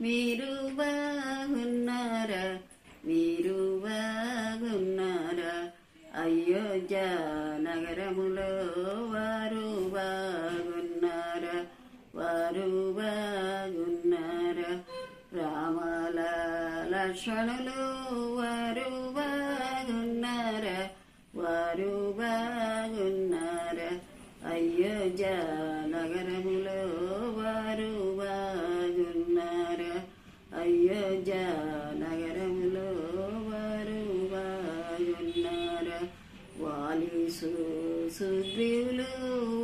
మీరు బాగున్నారా మీరు బాగున్నారా అయోధ్య నగరములో వారు బాగున్నారా వారు బాగున్నారా రామాల లక్ష్మణులు వారు వాలిసు సుగ్రీవులు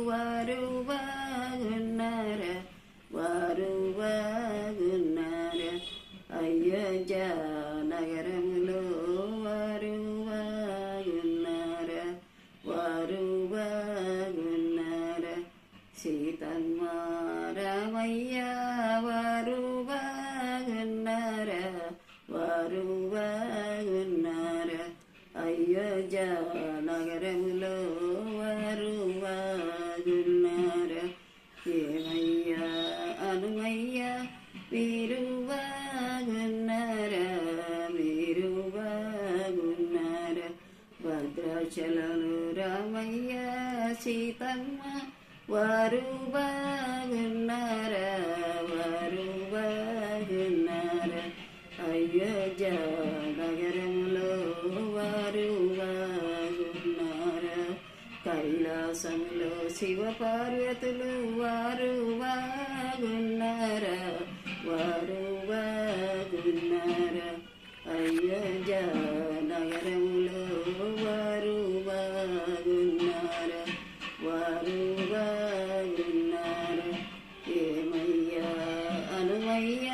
వారు బాగున్నారా వారు బాగున్నారా అయోధ్య నగరములో వారు బాగున్నారా వారు బాగున్నారా సీతమ్మ రామయ్య వారు బాగున్నారా వారు బాగున్నారా అయోధ్య నగరములో వారు బాగున్నారా ఏమయ్యా అనుమయ్యా మీరు బాగున్నారా మీరు బాగున్నారా భద్రాచలము రామయ్య సీతమ్మ వారు బాగున్నారా కైలాసంలో శివ పార్వతులు వారు వాగున్నారా? వారు వాగున్నారా? అయోధ్య నగరములో వారు వాగున్నారా? వారు వాగున్నారా? ఏమయ్యా అనుమయ్య